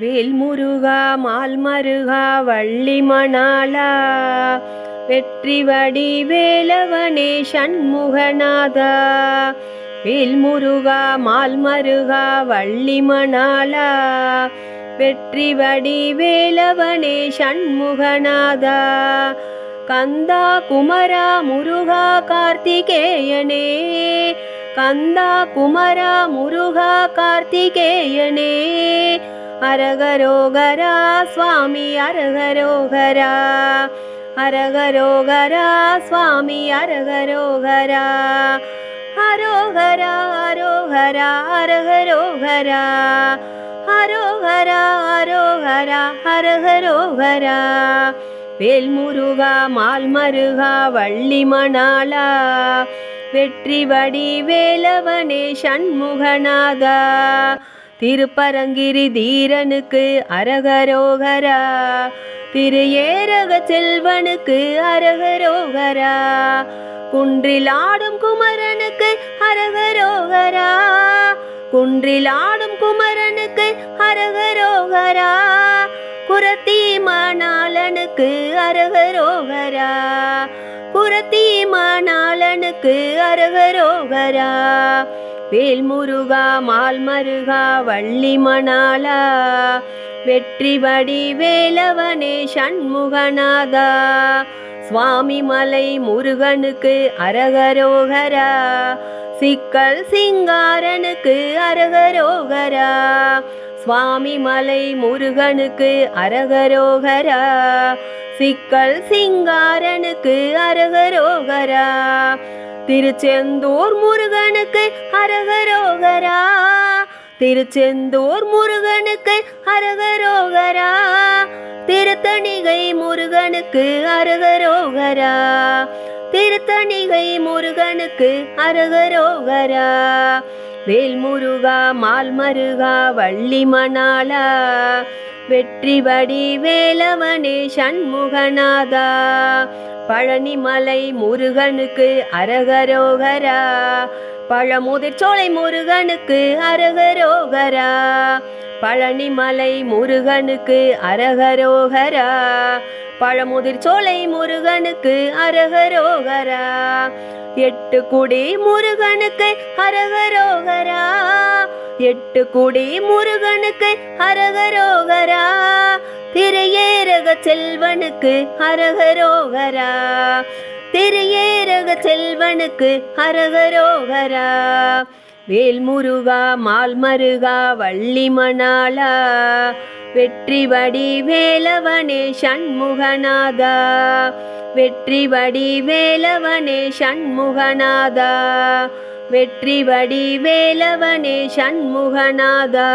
வேல்முருகா மால்மருகா வள்ளி மணாலா வெற்றி வடி வேலவனே சண்முகநாதா. வேல்முருகா மால்மருகா வள்ளி மணாலா வெற்றி வடி வேலவனே சண்முகநாதா. கந்தா குமரா முருகா கார்த்திகேயனே. கந்தா குமரா முருகா கார்த்திகேயனே. அரகரோகரா சுவாமி அரகரோகரா அரகரோகரா சுவாமி அரகரோகரா ஹரோஹரா ஹரோஹரா ஹரஹரோஹரா ஹரோஹரா ஹரோஹரா ஹரஹரோஹரா வேல்முருகா மால்மருகா வள்ளி மணாலா வெற்றி வடி வேலவனே சண்முகநாதா திருப்பரங்கிரி தீரனுக்கு அரகரோகரா. திரு ஏரக செல்வனுக்கு அரகரோகரா. குன்றில் ஆடும் குமரனுக்கு அரகரோகரா. குன்றில் ஆடும் குமரனுக்கு அரகரோகரா. குரத்தி மணாளனுக்கு அரகரோகரா. குரத்தி மணாளனுக்கு அரகரோகரா மால் மருகா வள்ளி மணாலா வெற்றி வடி வேலவனே சண்முகநாதா. சுவாமி மலை முருகனுக்கு அரகரோகரா. சிக்கல் சிங்காரனுக்கு அரகரோகரா. சுவாமி மலை முருகனுக்கு அரகரோகரா. சிக்கல் சிங்காரனுக்கு அரகரோகரா. திருச்செந்தூர் முருகனுக்கு அரகரோகரா. திருச்செந்தூர் முருகனுக்கு அரகரோகரா. திருத்தணிகை முருகனுக்கு அரகரோகரா. திருத்தணிகை முருகனுக்கு அரகரோகரா. வேல்முருகா மால்மருகா வள்ளி மணாலா வெற்றி வடி வேலவனே சண்முகநாதா பழனிமலை முருகனுக்கு அரகரோகரா பழமுதிர்ச்சோலை முருகனுக்கு அரகரோகரா பழனிமலை முருகனுக்கு அரகரோகரா பழமுதிர்ச்சோலை முருகனுக்கு அரகரோகரா எட்டு குடி முருகனுக்கு அரகரோ எட்டு குடி முருகனுக்கு ஹரகரோகரா திரையேரக செல்வனுக்கு ஹரகரோகரா திரையேரக செல்வனுக்கு அரகரோகரா. வேல்முருகா மால்மருகா வள்ளி மணாலா வெற்றி வடி வேலவனே சண்முகநாதா. வெற்றி வடி வேலவனே சண்முகநாதா. வெற்றி வடி வேலவனே சண்முகநாதா.